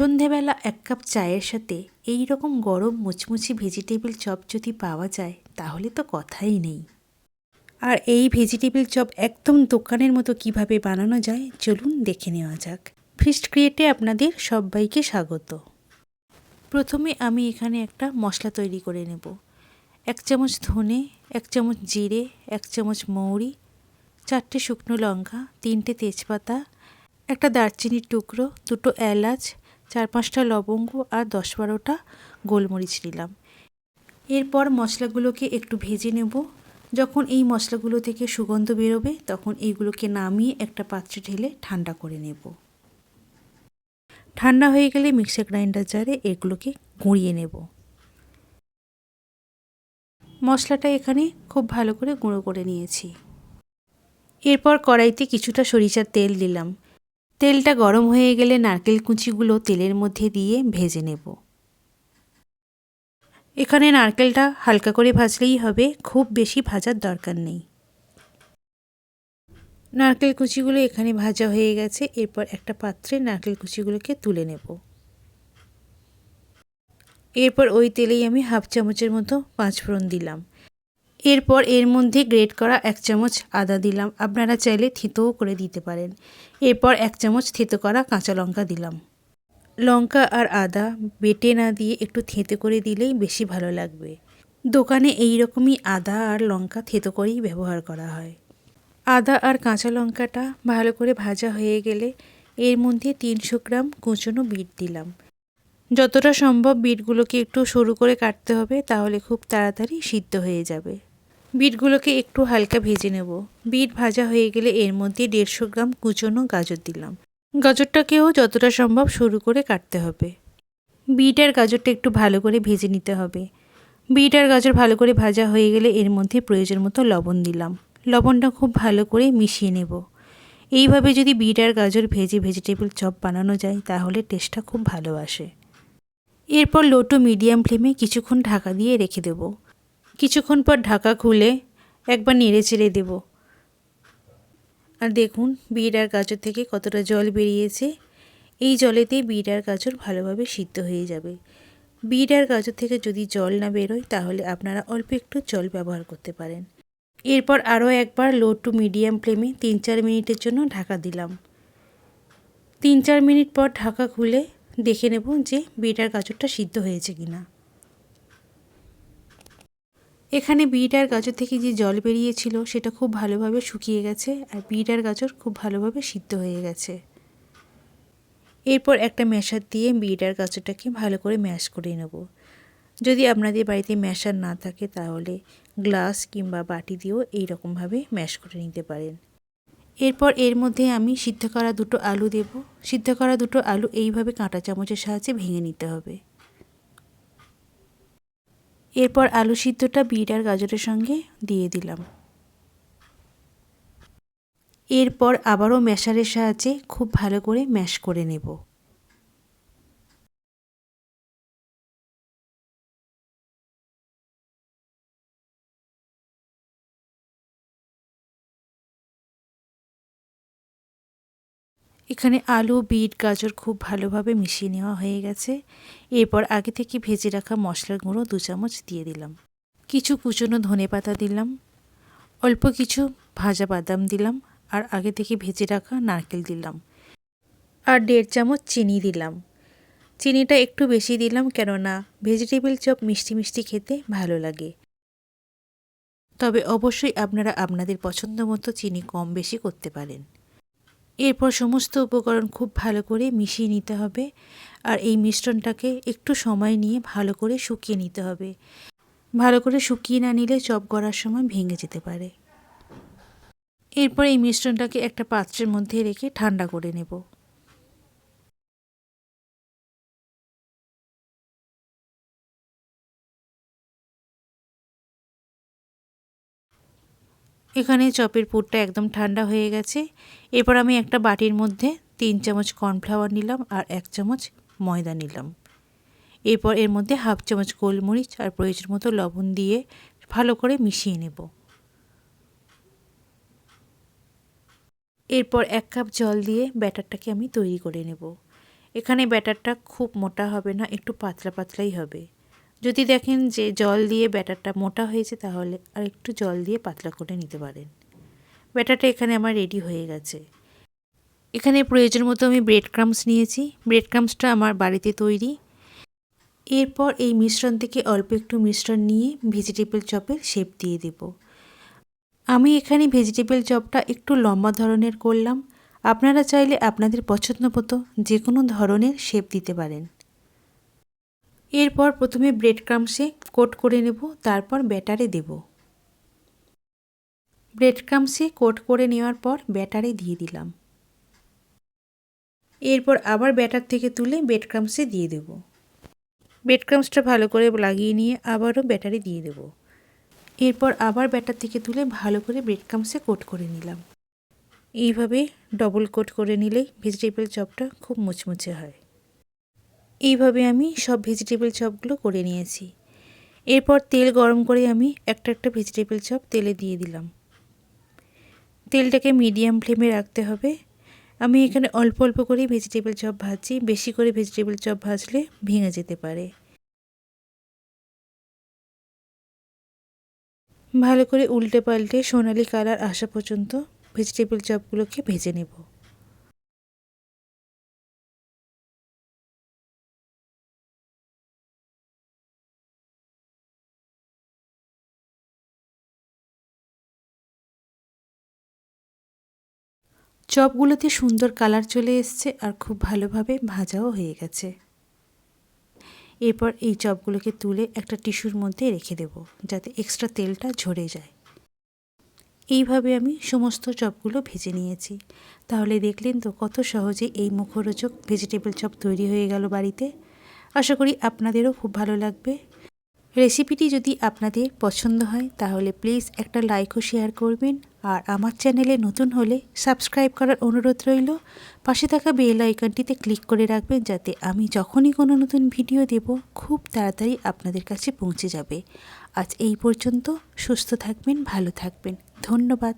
সন্ধেবেলা এক কাপ চায়ের সাথে এই রকম গরম মুচমুচি ভেজিটেবিল চপ যদি পাওয়া যায়, তাহলে তো কথাই নেই। আর এই ভেজিটেবিল চপ একদম দোকানের মতো কীভাবে বানানো যায়, চলুন দেখে নেওয়া যাক। ফিস্ট ক্রিয়েটে আপনাদের সবাইকে স্বাগত। প্রথমে আমি এখানে একটা মশলা তৈরি করে নেব। এক চামচ ধনে, এক চামচ জিরে, এক চামচ মৌরি, চারটে শুকনো লঙ্কা, তিনটে তেজপাতা, একটা দারচিনির টুকরো, দুটো এলাচ চার পাঁচটা লবঙ্গ আর দশ বারোটা গোলমরিচ নিলাম। এরপর মশলাগুলোকে একটু ভেজে নেব। যখন এই মশলাগুলো থেকে সুগন্ধ বেরোবে, তখন এইগুলোকে নামিয়ে একটা পাত্রে ঢেলে ঠান্ডা করে নেব। ঠান্ডা হয়ে গেলে মিক্সার গ্রাইন্ডার জারে এগুলোকে গুঁড়িয়ে নেব। মশলাটা এখানে খুব ভালো করে গুঁড়ো করে নিয়েছি। এরপর কড়াইতে কিছুটা সরিষার তেল দিলাম। তেলটা গরম হয়ে গেলে নারকেল কুচিগুলো তেলের মধ্যে দিয়ে ভেজে নেব। এখানে নারকেলটা হালকা করে ভাজলেই হবে, খুব বেশি ভাজার দরকার নেই। নারকেল কুচিগুলো এখানে ভাজা হয়ে গেছে, এরপর একটা পাত্রে নারকেল কুচিগুলোকে তুলে নেব। এরপর ওই তেলেই আমি হাফ চামচের মতো পাঁচফোড়ন দিলাম। এরপর এর মধ্যে গ্রেট করা এক চামচ আদা দিলাম। আপনারা চাইলে থেতোও করে দিতে পারেন। এরপর এক চামচ থেতো করা কাঁচা লঙ্কা দিলাম। লঙ্কা আর আদা বেটে না দিয়ে একটু থেতো করে দিলেই বেশি ভালো লাগবে। দোকানে এই রকমই আদা আর লঙ্কা থেঁতো করেই ব্যবহার করা হয়। আদা আর কাঁচা লঙ্কাটা ভালো করে ভাজা হয়ে গেলে এর মধ্যে তিনশো গ্রাম কুচনো বিট দিলাম। যতটা সম্ভব বিটগুলোকে একটু সরু করে কাটতে হবে, তাহলে খুব তাড়াতাড়ি সিদ্ধ হয়ে যাবে। বিটগুলোকে একটু হালকা ভেজে নেব। বিট ভাজা হয়ে গেলে এর মধ্যে দেড়শো গ্রাম কুচনো গাজর দিলাম। গাজরটাকেও যতটা সম্ভব সরু করে কাটতে হবে। বিট আর গাজরটা একটু ভালো করে ভেজে নিতে হবে। বিট আর গাজর ভালো করে ভাজা হয়ে গেলে এর মধ্যে প্রয়োজন মতো লবণ দিলাম। লবণটা খুব ভালো করে মিশিয়ে নেব। এইভাবে যদি বিট আর গাজর ভেজে ভেজিটেবল চপ বানানো যায়, তাহলে টেস্টটা খুব ভালো আসে। এরপর লো টু মিডিয়াম ফ্লেমে কিছুক্ষণ ঢাকা দিয়ে রেখে দেব। কিছুক্ষণ পর ঢাকা খুলে একবার নেড়ে চেড়ে দেবো। আর দেখুন বিট আর গাজর থেকে কতটা জল বেরিয়েছে। এই জলেতেই বিট আর গাজর ভালোভাবে সিদ্ধ হয়ে যাবে। বিট আর গাজর থেকে যদি জল না বেরোয়, তাহলে আপনারা অল্প একটু জল ব্যবহার করতে পারেন। এরপর আরও একবার লো টু মিডিয়াম ফ্লেমে তিন চার মিনিটের জন্য ঢাকা দিলাম। তিন চার মিনিট পর ঢাকা খুলে দেখে নেব যে বিট আর গাজরটা সিদ্ধ হয়েছে কি না এখানে বিট আর গাজর থেকে যে জল বেরিয়েছিল, সেটা খুব ভালোভাবে শুকিয়ে গেছে আর বিট আর গাজর খুব ভালোভাবে সিদ্ধ হয়ে গেছে। এরপর একটা ম্যাশার দিয়ে বিট আর গাজরটাকে ভালো করে ম্যাশ করে নেব। যদি আপনাদের বাড়িতে ম্যাশার না থাকে, তাহলে গ্লাস কিংবা বাটি দিয়েও এইরকমভাবে ম্যাশ করে নিতে পারেন। এরপর এর মধ্যে আমি সিদ্ধ করা দুটো আলু দেব। সিদ্ধ করা দুটো আলু এইভাবে কাঁটা চামচের সাহায্যে ভেঙে নিতে হবে। এরপর আলু সিদ্ধটা বিট আর গাজরের সঙ্গে দিয়ে দিলাম। এরপর আবারও ম্যাশারের সাহায্যে খুব ভালো করে ম্যাশ করে নেব। এখানে আলু, বিট, গাজর খুব ভালোভাবে মিশিয়ে নেওয়া হয়ে গেছে। এরপর আগে থেকে ভেজে রাখা মশলার গুঁড়ো দু চামচ দিয়ে দিলাম। কিছু কুচনো ধনে পাতা দিলাম। অল্প কিছু ভাজা বাদাম দিলাম আর আগে থেকে ভেজে রাখা নারকেল দিলাম। আর দেড় চামচ চিনি দিলাম। চিনিটা একটু বেশি দিলাম কেননা ভেজিটেবল চপ মিষ্টি মিষ্টি খেতে ভালো লাগে। তবে অবশ্যই আপনারা আপনাদের পছন্দ মতো চিনি কম বেশি করতে পারেন। এরপর সমস্ত উপকরণ খুব ভালো করে মিশিয়ে নিতে হবে আর এই মিশ্রণটাকে একটু সময় নিয়ে ভালো করে শুকিয়ে নিতে হবে। ভালো করে শুকিয়ে না নিলে চপ করার সময় ভেঙে যেতে পারে। এরপর এই মিশ্রণটাকে একটা পাত্রের মধ্যে রেখে ঠান্ডা করে নেব। এখানে চপের পুরটা একদম ঠান্ডা হয়ে গেছে। এরপর আমি একটা বাটির মধ্যে তিন চামচ কর্নফ্লাওয়ার নিলাম আর এক চামচ ময়দা নিলাম। এরপর এর মধ্যে হাফ চামচ গোলমরিচ আর প্রয়োজন মতো লবণ দিয়ে ভালো করে মিশিয়ে নেব। এরপর এক কাপ জল দিয়ে ব্যাটারটাকে আমি তৈরি করে নেব। এখানে ব্যাটারটা খুব মোটা হবে না, একটু পাতলা পাতলাই হবে। যদি দেখেন যে জল দিয়ে ব্যাটারটা মোটা হয়েছে, তাহলে আর একটু জল দিয়ে পাতলা করে নিতে পারেন। ব্যাটারটা এখানে আমার রেডি হয়ে গেছে। এখানে প্রয়োজন মতো আমি ব্রেড ক্রামস নিয়েছি। ব্রেড ক্রামসটা আমার বাড়িতে তৈরি। এরপর এই মিশ্রণ থেকে অল্প একটু মিশ্রণ নিয়ে ভেজিটেবল চপের শেপ দিয়ে দেব। আমি এখানে ভেজিটেবল চপটা একটু লম্বা ধরনের করলাম। আপনারা চাইলে আপনাদের পছন্দ মতো যে কোনো ধরনের শেপ দিতে পারেন। এরপর প্রথমে ব্রেড ক্রামসে কোট করে নেব, তারপর ব্যাটারে দেব। ব্রেড ক্রামসে কোট করে নেওয়ার পর ব্যাটারে দিয়ে দিলাম। এরপর আবার ব্যাটার থেকে তুলে ব্রেড ক্রামসে দিয়ে দেব। ব্রেড ক্রামসটা ভালো করে লাগিয়ে নিয়ে আবারও ব্যাটারে দিয়ে দেব। এরপর আবার ব্যাটার থেকে তুলে ভালো করে ব্রেড ক্রামসে কোট করে নিলাম। এইভাবে ডবল কোট করে নিলেই ভেজিটেবল চপটা খুব মুচমুচে হয়। এইভাবে আমি সব ভেজিটেবল চপগুলো করে নিয়েছি। এরপর তেল গরম করে আমি একটা একটা ভেজিটেবল চপ তেলে দিয়ে দিলাম। তেলটাকে মিডিয়াম ফ্লেমে রাখতে হবে। আমি এখানে অল্প অল্প করে ভেজিটেবল চপ ভাজছি, বেশি করে ভেজিটেবল চপ ভাজলে ভেঙে যেতে পারে। ভালো করে উল্টে পাল্টে সোনালি কালার আসা পর্যন্ত ভেজিটেবল চপগুলোকে ভেজে নেব। চপগুলোতে সুন্দর কালার চলে এসছে আর খুব ভালোভাবে ভাজাও হয়ে গেছে। এরপর এই চপগুলোকে তুলে একটা টিস্যুর মধ্যে রেখে দেব যাতে এক্সট্রা তেলটা ঝরে যায়। এইভাবে আমি সমস্ত চপগুলো ভেজে নিয়েছি। তাহলে দেখলেন তো কত সহজে এই মুখরোচক ভেজিটেবল চপ তৈরি হয়ে গেল বাড়িতে। আশা করি আপনাদেরও খুব ভালো লাগবে। রেসিপিটি যদি আপনাদের পছন্দ হয়, তাহলে প্লিজ একটা লাইকও শেয়ার করবেন। আর আমার চ্যানেলে নতুন হলে সাবস্ক্রাইব করার অনুরোধ রইল। পাশে থাকা বেল আইকনটিতে ক্লিক করে রাখবেন, যাতে আমি যখনই কোনো নতুন ভিডিও দেব, খুব তাড়াতাড়ি আপনাদের কাছে পৌঁছে যাবে। আজ এই পর্যন্ত সুস্থ থাকবেন, ভালো থাকবেন। ধন্যবাদ।